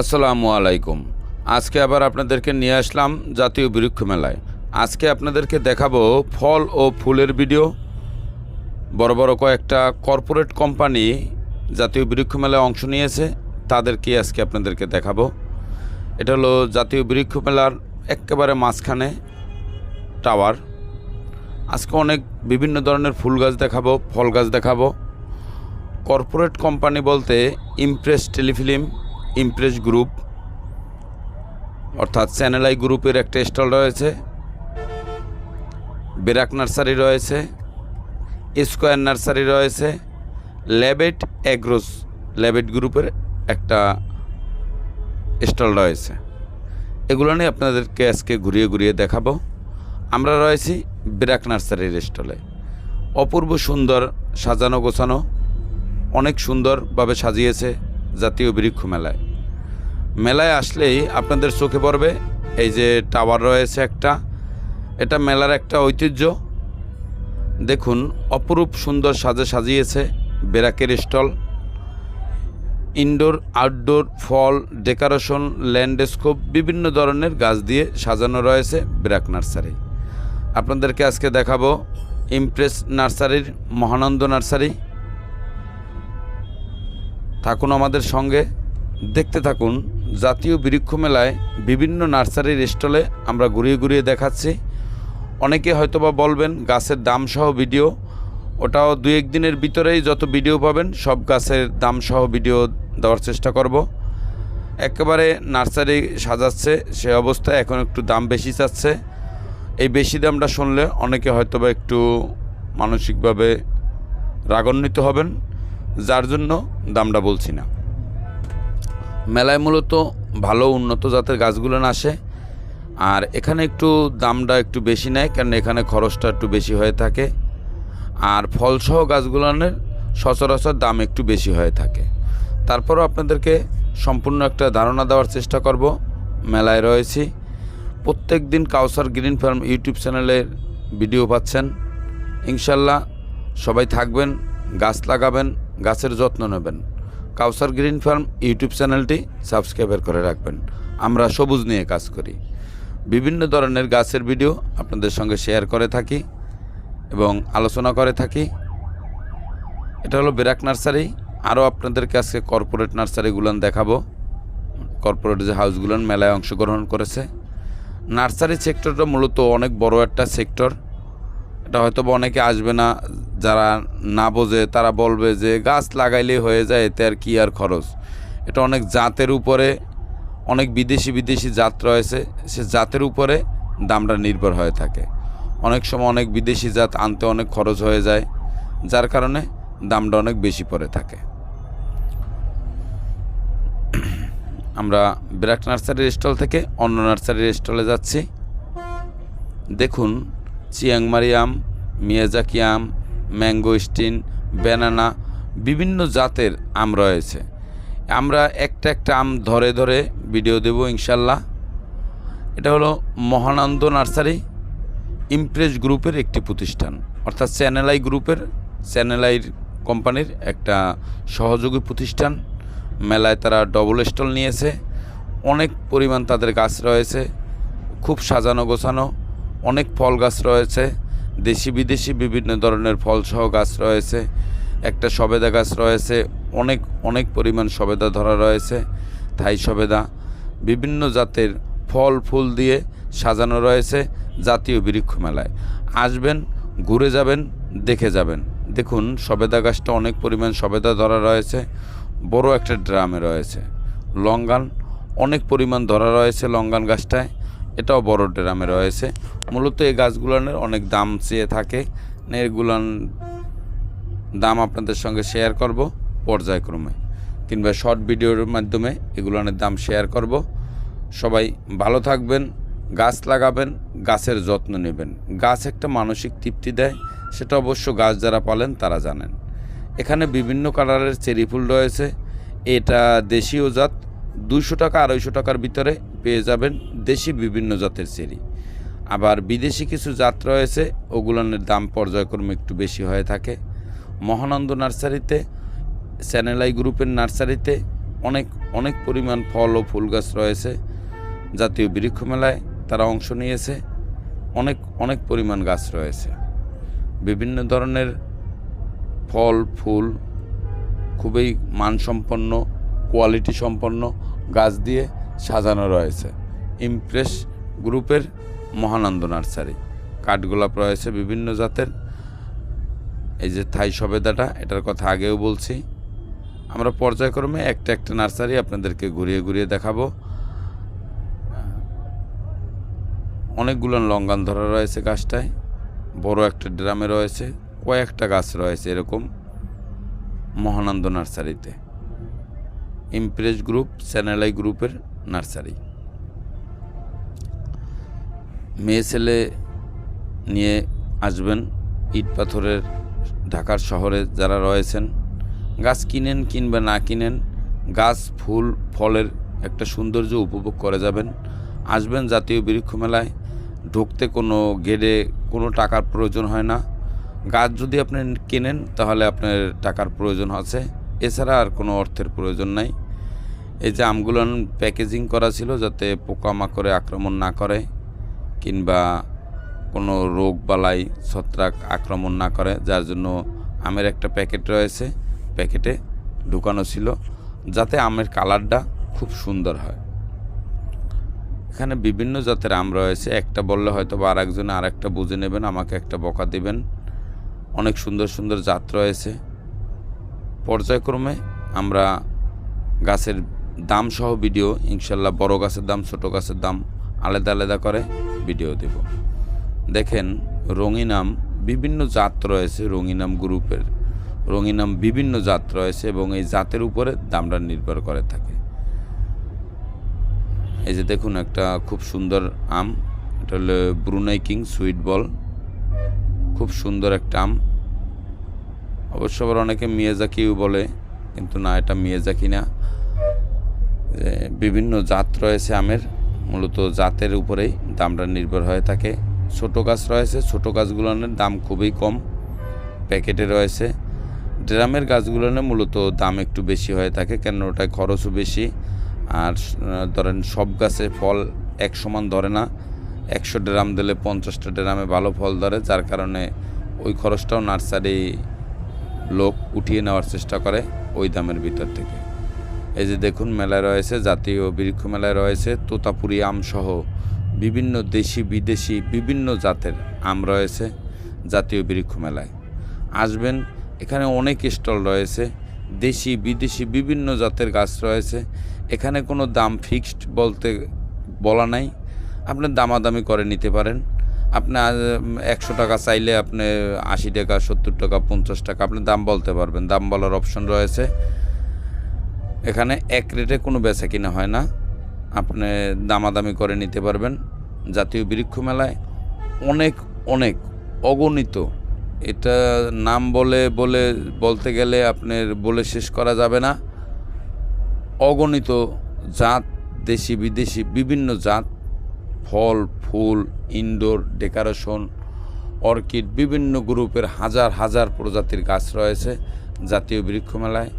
আসসালামু আলাইকুম। আজকে আবার আপনাদেরকে নিয়ে আসলাম জাতীয় বৃক্ষ মেলায়। আজকে আপনাদেরকে দেখাবো ফল ও ফুলের ভিডিও। বড় বড় কয়েকটা কর্পোরেট কোম্পানি জাতীয় বৃক্ষ মেলায় অংশ নিয়েছে। তাদেরকে আজকে আপনাদেরকে দেখাবো। এটা হলো জাতীয় বৃক্ষ মেলার একেবারে মাঝখানে টাওয়ার। আজকে অনেক বিভিন্ন ধরনের ফুল গাছ দেখাবো, ফল গাছ দেখাবো। কর্পোরেট কোম্পানি বলতে ইমপ্রেস টেলিফিল্ম ইমপ্রেস গ্রুপ, অর্থাৎ চ্যানেলাই গ্রুপের একটা স্টল রয়েছে, বেরাক নার্সারি রয়েছে, স্কোয়ার নার্সারি রয়েছে, ল্যাবেট অ্যাগ্রোস, ল্যাবেট গ্রুপের একটা স্টল রয়েছে। এগুলো নিয়ে আপনাদেরকে আজকে ঘুরিয়ে ঘুরিয়ে দেখাবো। আমরা রয়েছি বেরাক নার্সারির স্টলে। অপূর্ব সুন্দর সাজানো গোছানো, অনেক সুন্দরভাবে সাজিয়েছে জাতীয় বৃক্ষ মেলায়। মেলায় আসলেই আপনাদের চোখে পড়বে, এই যে টাওয়ার রয়েছে একটা। এটা মেলার একটা ঐতিহ্য। দেখুন, অপরূপ সুন্দর সাজে সাজিয়েছে বেরাকের স্টল। ইনডোর, আউটডোর, ফল, ডেকোরেশন, ল্যান্ডস্কোপ, বিভিন্ন ধরনের গাছ দিয়ে সাজানো রয়েছে বেরাক নার্সারি। আপনাদেরকে আজকে দেখাবো ইমপ্রেস নার্সারির মহানন্দ নার্সারি। থাকুন আমাদের সঙ্গে, দেখতে থাকুন জাতীয় বৃক্ষ মেলায় বিভিন্ন নার্সারির স্টলে আমরা ঘুরিয়ে ঘুরিয়ে দেখাচ্ছি। অনেকে হয়তোবা বলবেন, গাছের দাম সহ ভিডিও। ওটাও দু এক দিনের ভিতরেই যত ভিডিও পাবেন, সব গাছের দাম সহ ভিডিও দেওয়ার চেষ্টা করব। একেবারে নার্সারি সাজাচ্ছে, সে অবস্থায় এখন একটু দাম বেশি চাচ্ছে। এই বেশি দামটা শুনলে অনেকে হয়তোবা একটু মানসিকভাবে রাগান্বিত হবেন, যার জন্য দামটা বলছি না। মেলায় মূলত ভালো উন্নত জাতের গাছগুলো আসে। আর এখানে একটু দামটা একটু বেশি নেয়, কারণ এখানে খরচটা একটু বেশি হয়ে থাকে। আর ফলসহ গাছগুলোনের সচরাচর দাম একটু বেশি হয়ে থাকে। তারপরও আপনাদেরকে সম্পূর্ণ একটা ধারণা দেওয়ার চেষ্টা করব। মেলায় রয়েছি। প্রত্যেক দিন কাউসার গ্রিন ফার্ম ইউটিউব চ্যানেলের ভিডিও পাচ্ছেন। ইনশাল্লাহ সবাই থাকবেন, গাছ লাগাবেন, গাছের যত্ন নেবেন। কাউসার গ্রিন ফার্ম ইউটিউব চ্যানেলটি সাবস্ক্রাইবার করে রাখবেন। আমরা সবুজ নিয়ে কাজ করি। বিভিন্ন ধরনের গাছের ভিডিও আপনাদের সঙ্গে শেয়ার করে থাকি এবং আলোচনা করে থাকি। এটা হলো বেরাক নার্সারি। আরও আপনাদেরকে আজকে কর্পোরেট নার্সারিগুলোন দেখাবো। কর্পোরেট যে হাউসগুলোন মেলায় অংশগ্রহণ করেছে। নার্সারি সেক্টরটা মূলত অনেক বড় একটা সেক্টর। এটা হয়তো অনেকে আসবে না যারা না বোঝে, তারা বলবে যে গাছ লাগাইলেই হয়ে যায়, এতে আর কী আর খরচ। এটা অনেক জাতের উপরে, অনেক বিদেশি বিদেশি জাত রয়েছে, সে জাতের উপরে দামটা নির্ভর হয়ে থাকে। অনেক সময় অনেক বিদেশি জাত আনতে অনেক খরচ হয়ে যায়, যার কারণে দামটা অনেক বেশি পড়ে থাকে। আমরা বিরাট নার্সারির স্টল থেকে অন্য নার্সারির স্টলে যাচ্ছি। দেখুন, চিয়াংমারি আম, মিয়াজাকি আম ম্যাঙ্গো স্টিন, ব্যানানা, বিভিন্ন জাতের আম রয়েছে। আমরা একটা একটা আম ধরে ধরে ভিডিও দেব ইনশাল্লাহ। এটা হলো মহানন্দ নার্সারি ইমপ্রেস গ্রুপের একটি প্রতিষ্ঠান। অর্থাৎ চ্যানেলাই গ্রুপের, চ্যানেলাই কোম্পানির একটা সহযোগী প্রতিষ্ঠান। মেলায় তারা ডবল স্টল নিয়েছে। অনেক পরিমাণ তাদের গাছ রয়েছে। খুব সাজানো গোছানো, অনেক ফল গাছ রয়েছে। দেশি বিদেশি বিভিন্ন ধরনের ফলসহ গাছ রয়েছে, একটা সবেদা গাছ রয়েছে, অনেক অনেক পরিমাণ সবেদা ধরা রয়েছে, থাই সবেদা, বিভিন্ন জাতের ফল, ফুল দিয়ে সাজানো রয়েছে জাতীয় বৃক্ষ মেলায় আসবেন, ঘুরে যাবেন, দেখে যাবেন। দেখুন, সবেদা গাছটা অনেক পরিমাণ সবেদা ধরা রয়েছে, বড় একটা ড্রামে রয়েছে। লঙ্গান, অনেক পরিমাণ ধরা রয়েছে লঙ্গান গাছটায়। এটাও বড় ড্রামে রয়েছে। মূলত এই গাছগুলোনের অনেক দাম চেয়ে থাকে। এগুলান দাম আপনাদের সঙ্গে শেয়ার করব পর্যায়ক্রমে কিংবা শর্ট ভিডিওর মাধ্যমে এগুলোনের দাম শেয়ার করব। সবাই ভালো থাকবেন, গাছ লাগাবেন, গাছের যত্ন নেবেন। গাছ একটা মানসিক তৃপ্তি দেয়, সেটা অবশ্য গাছ যারা পালেন তারা জানেন। এখানে বিভিন্ন কালারের চেরি ফুল রয়েছে। এটা দেশীয় জাত দুশো টাকা, আড়াইশো টাকার ভিতরে পেয়ে যাবেন দেশি বিভিন্ন জাতের চেরি আবার বিদেশি কিছু জাত রয়েছে, ওগুলোনের দাম পর্যায়ক্রমে একটু বেশি হয়ে থাকে। মহানন্দ নার্সারিতে, স্যানেলাই গ্রুপের নার্সারিতে অনেক অনেক পরিমাণ ফল ও ফুল গাছ রয়েছে। জাতীয় বৃক্ষ মেলায় তারা অংশ নিয়েছে। অনেক অনেক পরিমাণ গাছ রয়েছে। বিভিন্ন ধরনের ফল, ফুল খুবই মানসম্পন্ন, কোয়ালিটি সম্পন্ন গাছ দিয়ে সাজানো রয়েছে। ইমপ্রেস গ্রুপের মহানন্দ নার্সারি। কাঠগোলাপ রয়েছে বিভিন্ন জাতের। এই যে থাই সবেদাটা, এটার কথা আগেও বলছি। আমরা পর্যায়ক্রমে একটা একটা নার্সারি আপনাদেরকে ঘুরিয়ে ঘুরিয়ে দেখাবো। অনেকগুলো লঙ্গান ধরা রয়েছে গাছটায়। বড় একটা ড্রামে রয়েছে। কয়েকটা গাছ রয়েছে এরকম মহানন্দ নার্সারিতে। ইমপ্রেস গ্রুপ চ্যানেলাই গ্রুপের নার্সারি। মেয়ে ছেলে নিয়ে আসবেন ইট পাথরের ঢাকার শহরে যারা রয়েছেন। গাছ কিনেন কিংবা না কিনেন, গাছ, ফুল, ফলের একটা সৌন্দর্য উপভোগ করে যাবেন। আসবেন জাতীয় বৃক্ষ মেলায় ঢুকতে কোনো গেটে কোনো টাকার প্রয়োজন হয় না। গাছ যদি আপনি কেনেন, তাহলে আপনার টাকার প্রয়োজন আছে। এছাড়া আর কোনো অর্থের প্রয়োজন নাই। এই যে আমগুলো প্যাকেজিং করা ছিল যাতে পোকামাকড়ে আক্রমণ না করে কিংবা কোনো রোগ বালাই, ছত্রাক আক্রমণ না করে, যার জন্য আমের একটা প্যাকেট রয়েছে। প্যাকেটে ঢুকানো ছিল যাতে আমের কালারটা খুব সুন্দর হয়। এখানে বিভিন্ন জাতের আম রয়েছে। একটা বললে হয়তো বা আর একজনে আর একটা বুঝে নেবেন, আমাকে একটা বকা দিবেন। অনেক সুন্দর সুন্দর জাত রয়েছে। পর্যায়ক্রমে আমরা গাছের দাম সহ ভিডিও, ইনশাল্লাহ বড় গাছের দাম, ছোট গাছের দাম আলাদা আলাদা করে ভিডিও দেব। দেখেন, রঙিনাম বিভিন্ন জাত রয়েছে রঙিনাম গ্রুপের। রঙিনাম বিভিন্ন জাত রয়েছে এবং এই জাতের উপরে দামটা নির্ভর করে থাকে। এই যে দেখুন, একটা খুব সুন্দর আম, এটা হলো ব্রুনাই কিং সুইট বল খুব সুন্দর একটা আম। অবশ্য আবার অনেকে মিয়াজাকিও বলে, কিন্তু না, এটা মিয়াজাকি না। বিভিন্ন জাত রয়েছে আমের, মূলত জাতের উপরেই দামটা নির্ভর হয়ে থাকে। ছোট গাছ রয়েছে, ছোট গাছগুলোর দাম খুবই কম, প্যাকেটে রয়েছে। ড্রামের গাছগুলোর মূলত দাম একটু বেশি হয়ে থাকে কেন ওটায় খরচও বেশি। আর ধরেন সব গাছে ফল এক সমান ধরে না। একশো ড্রাম দিলে পঞ্চাশটা ড্রামে ভালো ফল ধরে, যার কারণে ওই খরচটাও নার্সারি লোক উঠিয়ে নেওয়ার চেষ্টা করে ওই দামের ভিতর থেকে। এই যে দেখুন মেলায় রয়েছে, জাতীয় বৃক্ষ মেলায় রয়েছে, তোতাপুরি আম সহ বিভিন্ন দেশি, বিদেশি, বিভিন্ন জাতের আম রয়েছে জাতীয় বৃক্ষ মেলায়। আসবেন, এখানে অনেক স্টল রয়েছে, দেশি, বিদেশি বিভিন্ন জাতের গাছ রয়েছে। এখানে কোনো দাম ফিক্সড বলতে বলা নাই। আপনি দামাদামি করে নিতে পারেন। আপনি একশো টাকা চাইলে আপনি আশি টাকা, সত্তর টাকা, পঞ্চাশ টাকা, আপনি দাম বলতে পারবেন। দাম বলার অপশন রয়েছে। এখানে এক রেটে কোনো বেচা কিনা হয় না। আপনি দামাদামি করে নিতে পারবেন। জাতীয় বৃক্ষ মেলায় অনেক অনেক অগণিত। এটা নাম বলে বলে, বলতে গেলে আপনার বলে শেষ করা যাবে না। অগণিত জাত দেশি বিদেশি বিভিন্ন জাত ফল, ফুল, ইনডোর, ডেকোরেশন, অর্কিড, বিভিন্ন গ্রুপের হাজার হাজার প্রজাতির গাছ রয়েছে জাতীয় বৃক্ষ মেলায়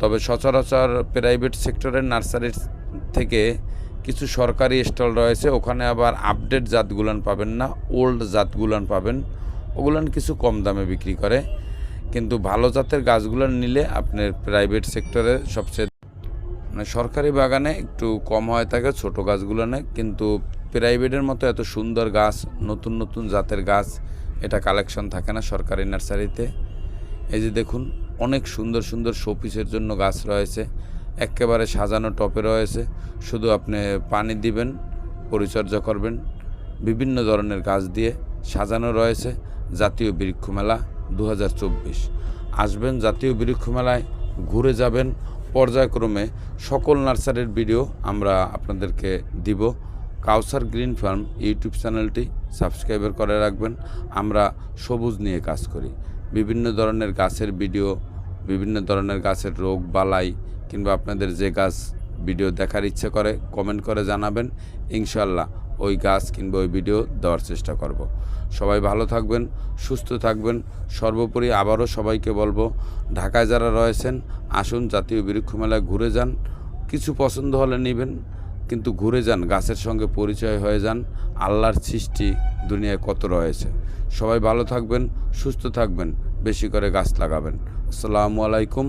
তবে সচরাচর প্রাইভেট সেক্টরের নার্সারির থেকে কিছু সরকারি স্টল রয়েছে, ওখানে আবার আপডেট জাতগুলান পাবেন না, ওল্ড জাতগুলান পাবেন, ওগুলান কিছু কম দামে বিক্রি করে। কিন্তু ভালো জাতের গাছগুলান নিলে আপনার প্রাইভেট সেক্টরে সবচেয়ে মানে সরকারি বাগানে একটু কম হয়ে থাকে, ছোট গাছগুলানে, কিন্তু প্রাইভেটের মতো এত সুন্দর গাছ, নতুন নতুন জাতের গাছ, এটা কালেকশন থাকে না সরকারি নার্সারিতে। এই যে দেখুন, অনেক সুন্দর সুন্দর শোপিসের জন্য গাছ রয়েছে, একেবারে সাজানো টপে রয়েছে। শুধু আপনি পানি দিবেন, পরিচর্যা করবেন, বিভিন্ন ধরনের গাছ দিয়ে সাজানো রয়েছে, জাতীয় বৃক্ষ মেলা দু হাজার চব্বিশ। আসবেন জাতীয় বৃক্ষ মেলায় ঘুরে যাবেন। পর্যায়ক্রমে সকল নার্সারির ভিডিও আমরা আপনাদেরকে দিব। কাউসার গ্রিন ফার্ম ইউটিউব চ্যানেলটি সাবস্ক্রাইবার করে রাখবেন। আমরা সবুজ নিয়ে কাজ করি। বিভিন্ন ধরনের গাছের ভিডিও বিভিন্ন ধরনের গাছের রোগ, বালাই কিংবা আপনাদের যে গাছ ভিডিও দেখার ইচ্ছে করে কমেন্ট করে জানাবেন। ইনশাল্লাহ ওই গাছ কিংবা ওই ভিডিও দেওয়ার চেষ্টা করব। সবাই ভালো থাকবেন, সুস্থ থাকবেন। সর্বোপরি আবারও সবাইকে বলব, ঢাকায় যারা রয়েছেন, আসুন জাতীয় বৃক্ষ মেলায় ঘুরে যান। কিছু পছন্দ হলে নেবেন। কিন্তু ঘুরে যান, গাছের সঙ্গে পরিচয় হয়ে যান, আল্লাহর সৃষ্টি দুনিয়ায় কত রয়েছে। সবাই ভালো থাকবেন, সুস্থ থাকবেন, বেশি করে গাছ লাগাবেন। আসসালামু আলাইকুম